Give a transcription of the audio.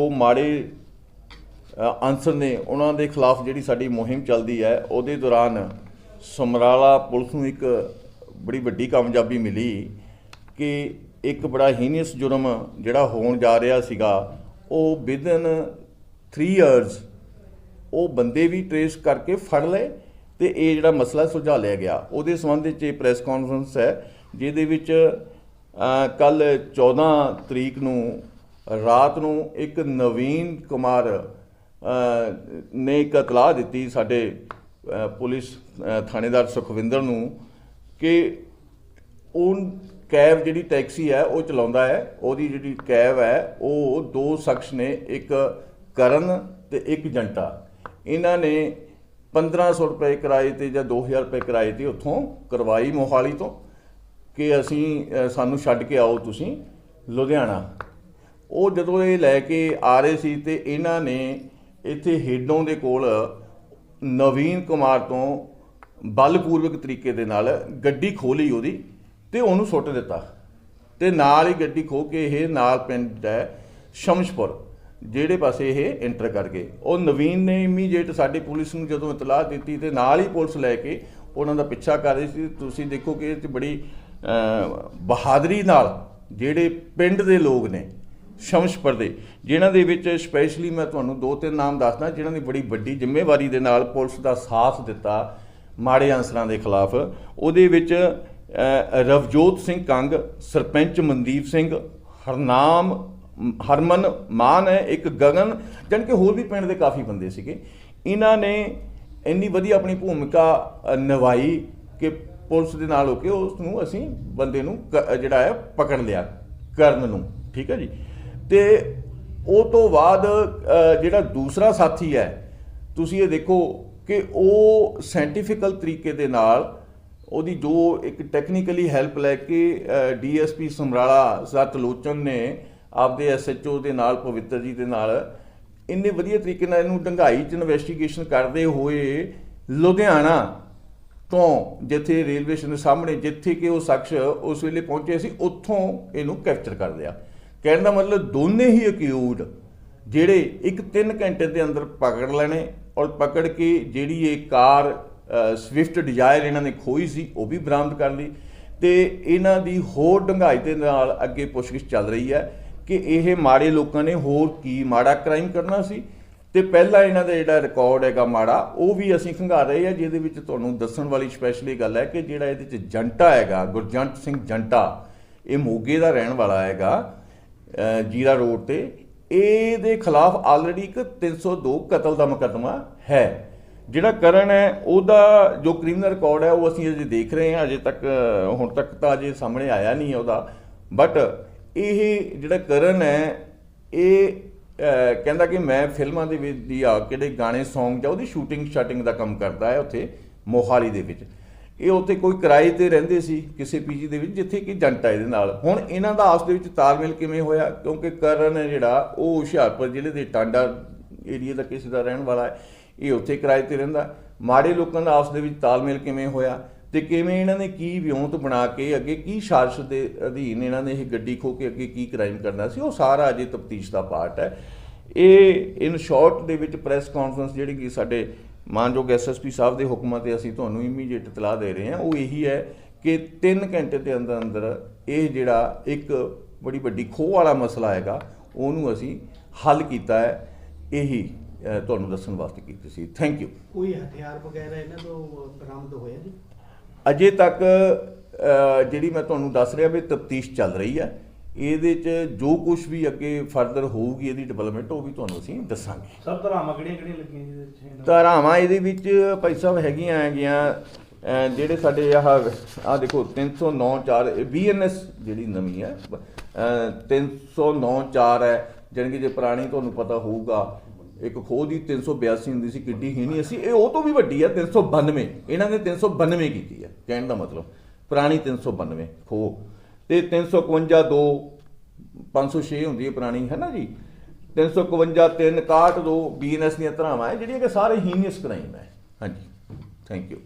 ਜੋ ਮਾੜੇ ਅ, ਅਨਸਰ ਨੇ ਉਹਨਾਂ ਦੇ ਖਿਲਾਫ ਜਿਹੜੀ ਸਾਡੀ ਮੁਹਿੰਮ ਚੱਲਦੀ ਹੈ ਉਹਦੇ ਦੌਰਾਨ ਸਮਰਾਲਾ ਪੁਲਿਸ ਨੂੰ ਇੱਕ ਬੜੀ ਵੱਡੀ ਕਾਮਯਾਬੀ ਮਿਲੀ ਕਿ ਇੱਕ ਬੜਾ ਹੀਨੀਅਸ ਜੁਰਮ ਜਿਹੜਾ ਹੋਣ ਜਾ ਰਿਹਾ ਸੀਗਾ ਉਹ ਵਿਦਨ 3 ਇਅਰਸ ਉਹ ਬੰਦੇ ਵੀ ਟਰੇਸ ਕਰਕੇ ਫੜ ਲਏ ਤੇ ਇਹ ਜਿਹੜਾ ਮਸਲਾ ਸੁਲਝਾ ਲਿਆ ਗਿਆ। ਉਹਦੇ ਸੰਬੰਧ ਵਿੱਚ ਇਹ ਪ੍ਰੈਸ ਕਾਨਫਰੰਸ ਹੈ ਜਿਹਦੇ ਵਿੱਚ ਕੱਲ 14 ਤਰੀਕ ਨੂੰ ਰਾਤ ਨੂੰ ਇੱਕ ਨਵੀਨ ਕੁਮਾਰ ਨੇ ਇੱਕ ਇਤਲਾਹ ਦਿੱਤੀ ਸਾਡੇ ਪੁਲਿਸ ਥਾਣੇਦਾਰ ਸੁਖਵਿੰਦਰ ਨੂੰ ਕਿ ਉਹ ਕੈਬ ਜਿਹੜੀ ਟੈਕਸੀ ਹੈ, ਉਹ ਚਲਾਉਂਦਾ ਹੈ। ਉਹਦੀ ਜਿਹੜੀ ਕੈਬ ਹੈ, ਉਹ ਦੋ ਸ਼ਖਸ ਨੇ, ਇੱਕ ਕਰਨ ਤੇ ਇੱਕ ਜੰਟਾ। ਇਹਨਾਂ ਨੇ 1500 ਰੁਪਏ ਕਿਰਾਏ ਤੇ ਜਾਂ 2000 ਰੁਪਏ ਕਿਰਾਏ ਤੇ ਉੱਥੋਂ ਕਰਵਾਈ ਮੋਹਾਲੀ ਤੋਂ ਕਿ ਅਸੀਂ ਸਾਨੂੰ ਛੱਡ ਕੇ ਆਓ ਤੁਸੀਂ ਲੁਧਿਆਣਾ। ਉਹ ਜਦੋਂ ਇਹ ਲੈ ਕੇ ਆ ਰਹੇ ਸੀ ਤੇ ਇਹਨਾਂ ਨੇ ਇੱਥੇ ਹੇਡੋਂ ਦੇ ਕੋਲ ਨਵੀਨ ਕੁਮਾਰ ਤੋਂ ਬਲਪੂਰਵਕ ਤਰੀਕੇ ਦੇ ਨਾਲ ਗੱਡੀ ਖੋਲੀ ਉਹਦੀ ਤੇ ਉਹਨੂੰ ਸੁੱਟ ਦਿੱਤਾ। ਤੇ ਨਾਲ ਹੀ ਗੱਡੀ ਖੋ ਕੇ ਇਹ ਨਾਲ ਪਿੰਡ ਹੈ ਸ਼ਮਸ਼ਪੁਰ, ਜਿਹੜੇ ਪਾਸੇ ਇਹ ਐਂਟਰ ਕਰ ਗਏ। ਉਹ ਨਵੀਨ ਨੇ ਇਮੀਡੀਏਟ ਸਾਡੀ ਪੁਲਿਸ ਨੂੰ ਜਦੋਂ ਇਤਲਾਹ ਦਿੱਤੀ ਤੇ ਨਾਲ ਹੀ ਪੁਲਿਸ ਲੈ ਕੇ ਉਹਨਾਂ ਦਾ ਪਿੱਛਾ ਕਰ ਰਹੀ ਸੀ। ਤੁਸੀਂ ਦੇਖੋ ਕਿ ਇਹ 'ਚ ਬੜੀ ਬਹਾਦਰੀ ਨਾਲ ਜਿਹੜੇ ਪਿੰਡ ਦੇ ਲੋਕ ਨੇ ਸ਼ਮਸ਼ਪੁਰ ਦੇ ਜਿਨ੍ਹਾਂ ਦੇ ਵਿੱਚ ਸਪੈਸ਼ਲੀ ਮੈਂ ਤੁਹਾਨੂੰ ਦੋ ਤਿੰਨ ਨਾਮ ਦੱਸਦਾ, ਜਿਨ੍ਹਾਂ ਦੀ ਬੜੀ ਵੱਡੀ ਜ਼ਿੰਮੇਵਾਰੀ ਦੇ ਨਾਲ ਪੁਲਿਸ ਦਾ ਸਾਥ ਦਿੱਤਾ ਮਾੜੇ ਅੰਸਰਾਂ ਦੇ ਖਿਲਾਫ। ਉਹਦੇ ਵਿੱਚ ਰਵਜੋਤ ਸਿੰਘ ਕੰਗ, ਸਰਪੰਚ ਮਨਦੀਪ ਸਿੰਘ, ਹਰਨਾਮ, ਹਰਮਨ ਮਾਨ ਹੈ, ਇੱਕ ਗਗਨ, ਜਾਣੀ ਕਿ ਹੋਰ ਵੀ ਪਿੰਡ ਦੇ ਕਾਫੀ ਬੰਦੇ ਸੀਗੇ। ਇਹਨਾਂ ਨੇ ਇੰਨੀ ਵਧੀਆ ਆਪਣੀ ਭੂਮਿਕਾ ਨਿਭਾਈ ਕਿ ਪੁਲਿਸ ਦੇ ਨਾਲ ਹੋ ਕੇ ਉਸ ਨੂੰ ਅਸੀਂ ਬੰਦੇ ਨੂੰ ਕ- ਜਿਹੜਾ ਹੈ, ਪਕੜ ਲਿਆ, ਕਰਨ ਨੂੰ। ਠੀਕ ਹੈ ਜੀ? ਤੇ ਉਹ ਤੋਂ ਬਾਅਦ ਜਿਹੜਾ ਦੂਸਰਾ ਸਾਥੀ ਹੈ, ਤੁਸੀਂ ਇਹ ਦੇਖੋ ਕਿ ਉਹ ਸਾਇੰਟੀਫਿਕਲ ਤਰੀਕੇ ਦੇ ਨਾਲ ਉਹਦੀ ਜੋ ਇੱਕ ਟੈਕਨੀਕਲੀ ਹੈਲਪ ਲੈ ਕੇ ਡੀਐਸਪੀ ਸਮਰਾਲਾ ਸਤਲੋਚਨ ਨੇ ਆਪਦੇ ਐਸਐਚਓ ਦੇ ਨਾਲ, ਪਵਿੱਤਰ ਜੀ ਦੇ ਨਾਲ, ਇੰਨੇ ਵਧੀਆ ਤਰੀਕੇ ਨਾਲ ਇਹਨੂੰ ਡੰਗਾਈ ਚ ਇਨਵੈਸਟੀਗੇਸ਼ਨ ਕਰਦੇ ਹੋਏ ਲੁਧਿਆਣਾ ਤੋਂ ਜਿੱਥੇ ਰੇਲਵੇ ਸਟੇਸ਼ਨ ਦੇ ਸਾਹਮਣੇ, ਜਿੱਥੇ ਕਿ ਉਹ ਸ਼ਖਸ ਉਸ ਵੇਲੇ ਪਹੁੰਚੇ ਸੀ, ਉੱਥੋਂ ਇਹਨੂੰ ਕੈਪਚਰ ਕਰ ਲਿਆ। ਕਹਿਣ ਦਾ ਮਤਲਬ ਦੋਨੇ ਹੀ ਅਕਿਊਡ ਜਿਹੜੇ ਇੱਕ 3 ਘੰਟੇ ਦੇ ਅੰਦਰ ਪਕੜ ਲੈਣੇ ਔਰ ਪਕੜ ਕੇ ਜਿਹੜੀ ਇਹ ਕਾਰ ਸਵਿਫਟ ਡਿਜ਼ਾਇਰ ਇਹਨਾਂ ਨੇ ਖੋਈ ਸੀ, ਉਹ ਵੀ ਬਰਾਮਦ ਕਰ ਲਈ। ਤੇ ਇਹਨਾਂ ਦੀ ਹੋਰ ਡੰਗਾਈ ਦੇ ਨਾਲ ਅੱਗੇ ਪੁੱਛਗਿੱਛ ਚੱਲ ਰਹੀ ਹੈ ਕਿ ਇਹ ਮਾੜੇ ਲੋਕਾਂ ਨੇ ਹੋਰ ਕੀ ਮਾੜਾ ਕ੍ਰਾਈਮ ਕਰਨਾ ਸੀ। ਤੇ ਪਹਿਲਾ ਇਹਨਾਂ ਦਾ ਜਿਹੜਾ ਰਿਕਾਰਡ ਹੈਗਾ ਮਾੜਾ, ਉਹ ਵੀ ਅਸੀਂ ਖੰਗਾ ਰਹੇ ਆ ਜਿਹਦੇ ਵਿੱਚ ਤੁਹਾਨੂੰ ਦੱਸਣ ਵਾਲੀ ਸਪੈਸ਼ਲੀ ਗੱਲ ਹੈ ਕਿ ਜਿਹੜਾ ਇਹਦੇ ਚ ਜੰਟਾ ਹੈਗਾ, ਗੁਰਜੰਟ ਸਿੰਘ ਜੰਟਾ, ਇਹ ਮੋਗੇ ਦਾ ਰਹਿਣ ਵਾਲਾ ਹੈਗਾ। ਜੀਰਾ ਰੋਡ ਤੇ, ਇਹਦੇ ਖਿਲਾਫ ਆਲਰੇਡੀ ਇੱਕ 302 ਕਤਲ ਦਾ ਮੁਕੱਦਮਾ ਹੈ। ਜਿਹੜਾ ਕਰਨ ਹੈ, ਉਹਦਾ ਜੋ ਕ੍ਰਿਮੀਨਲ ਰਿਕਾਰਡ ਹੈ, ਉਹ ਅਸੀਂ ਅਜੇ ਦੇਖ ਰਹੇ ਹਾਂ, ਅਜੇ ਤੱਕ ਹੁਣ ਤੱਕ ਤਾਂ ਅਜੇ ਸਾਹਮਣੇ ਆਇਆ ਨਹੀਂ ਉਹਦਾ। ਬਟ ਇਹ ਜਿਹੜਾ ਕਰਨ ਹੈ, ਇਹ ਕਹਿੰਦਾ ਕਿ ਮੈਂ ਫਿਲਮਾਂ ਦੇ ਵਿੱਚ ਦੀ ਆ, ਕਿਹੜੇ ਗਾਣੇ ਸੌਂਗ ਜਾਂ ਉਹਦੀ ਸ਼ੂਟਿੰਗ ਸ਼ਾਟਿੰਗ ਦਾ ਕੰਮ ਕਰਦਾ ਹੈ ਉੱਥੇ, ਮੋਹਾਲੀ ਦੇ ਵਿੱਚ। ਇਹ ਉੱਥੇ ਕੋਈ ਕਿਰਾਏ ਤੇ ਰਹਿੰਦੇ ਸੀ ਕਿਸੇ ਪੀਜੀ ਦੇ ਵਿੱਚ, ਜਿੱਥੇ ਕਿ ਜੰਟਾ ਇਹਦੇ ਨਾਲ। ਹੁਣ ਇਹਨਾਂ ਦਾ ਆਪਸ ਦੇ ਵਿੱਚ ਤਾਲਮੇਲ ਕਿਵੇਂ ਹੋਇਆ? ਕਿਉਂਕਿ ਕਰਨ ਹੈ ਜਿਹੜਾ, ਉਹ ਹੁਸ਼ਿਆਰਪੁਰ ਜ਼ਿਲ੍ਹੇ ਦੇ ਟਾਂਡਾ ਏਰੀਆ ਦਾ ਕਿਸੇ ਦਾ ਰਹਿਣ ਵਾਲਾ ਹੈ, ਇਹ ਉੱਥੇ ਕਿਰਾਏ ਤੇ ਰਹਿੰਦਾ। ਮਾੜੇ ਲੋਕਾਂ ਦਾ ਆਪਸ ਦੇ ਵਿੱਚ ਤਾਲਮੇਲ ਕਿਵੇਂ ਹੋਇਆ? ਤੇ ਕਿਵੇਂ ਇਹਨਾਂ ਨੇ ਕੀ ਵਿਉਂਤ ਬਣਾ ਕੇ ਅੱਗੇ ਕੀ ਸਾਜ਼ਿਸ਼ ਦੇ ਅਧੀਨ ਇਹਨਾਂ ਨੇ ਇਹ ਗੱਡੀ ਖੋ ਕੇ ਅੱਗੇ ਕੀ ਕ੍ਰਾਈਮ ਕਰਨਾ ਸੀ? ਉਹ ਸਾਰਾ ਅਜੇ ਤਫਤੀਸ਼ ਦਾ ਪਾਰਟ ਹੈ। ਇਹ ਇਨ ਸ਼ਾਰਟ ਦੇ ਵਿੱਚ ਪ੍ਰੈਸ ਕਾਨਫਰੰਸ ਜਿਹੜੀ ਕਿ ਸਾਡੇ ਮਾਨਯੋਗ ਐਸਐਸਪੀ ਸਾਹਿਬ ਦੇ ਹੁਕਮਾਂ ਤੇ ਅਸੀਂ ਤੁਹਾਨੂੰ ਇਮੀਡੀਏਟ ਇਤਲਾਹ ਦੇ ਰਹੇ ਹਾਂ। ਉਹ ਇਹੀ ਹੈ ਕਿ 3 ਘੰਟੇ ਦੇ ਅੰਦਰ ਅੰਦਰ ਇਹ ਜਿਹੜਾ ਇੱਕ ਬੜੀ ਵੱਡੀ ਖੋਹ ਵਾਲਾ ਮਸਲਾ ਹੈਗਾ ਉਹਨੂੰ ਅਸੀਂ ਹੱਲ ਕੀਤਾ ਹੈ। ਇਹੀ ਤੁਹਾਨੂੰ ਦੱਸਣ ਵਾਸਤੇ ਕੀਤੀ ਸੀ। ਥੈਂਕ ਯੂ ਕੋਈ ਹਥਿਆਰ ਵਗੈਰਾ ਇਹਨਾਂ ਤੋਂ ਬਰਾਮਦ ਹੋਇਆ ਜੀ? ਅਜੇ ਤੱਕ ਜਿਹੜੀ ਮੈਂ ਤੁਹਾਨੂੰ ਦੱਸ ਰਿਹਾ ਵੀ ਤਫਤੀਸ਼ ਚੱਲ ਰਹੀ ਹੈ। ਇਹਦੇ 'ਚ ਜੋ ਕੁਝ ਵੀ ਅੱਗੇ ਫਰਦਰ ਹੋਊਗੀ ਇਹਦੀ ਡਿਵੈਲਪਮੈਂਟ ਉਹ ਵੀ ਤੁਹਾਨੂੰ ਅਸੀਂ ਦੱਸਾਂਗੇ ਸਭ ਧਰਾਵਾਂ ਕਿਹੜੀਆਂ ਕਿਹੜੀਆਂ ਲੱਗੀਆਂ ਜੀ ਇਹਦੇ ਇਹਨਾਂ? ਧਾਰਾਵਾਂ ਇਹਦੇ ਵਿੱਚ ਭਾਈ ਸਾਹਿਬ ਹੈਗੀਆਂ ਹੈਗੀਆਂ ਜਿਹੜੇ ਸਾਡੇ ਆਹ ਆ ਦੇਖੋ 309 4 ਬੀਐਨਐਸ ਜਿਹੜੀ ਨਵੀਂ ਹੈ ਅ, 309 4 ਹੈ ਜਾਣੀ ਕਿ ਜੇ ਪੁਰਾਣੀ ਤੁਹਾਨੂੰ ਪਤਾ ਹੋਊਗਾ ਇੱਕ ਖੋਹ ਦੀ 382 ਹੁੰਦੀ ਸੀ ਕਿੱਡੀ ਹੀਣੀ ਅਸੀਂ ਇਹ ਉਹ ਤੋਂ ਵੀ ਵੱਡੀ ਹੈ 392 ਇਹਨਾਂ ਨੇ 392 ਕੀਤੀ ਹੈ ਕਹਿਣ ਦਾ ਮਤਲਬ ਪੁਰਾਣੀ 392 ਖੋਹ ਤੇ 351 2 506 ਹੁੰਦੀ ਹੈ ਪੁਰਾਣੀ, ਹੈ ਨਾ ਜੀ? 351 3 61 2 ਬੀਐਨਐਸ ਦੀਆਂ ਧਰਾਵਾਂ ਹੈ, ਜਿਹੜੀਆਂ ਕਿ ਸਾਰੇ ਹੀਨੀਅਸ ਕ੍ਰਾਈਮ ਹੈ। ਹਾਂਜੀ ਥੈਂਕ ਯੂ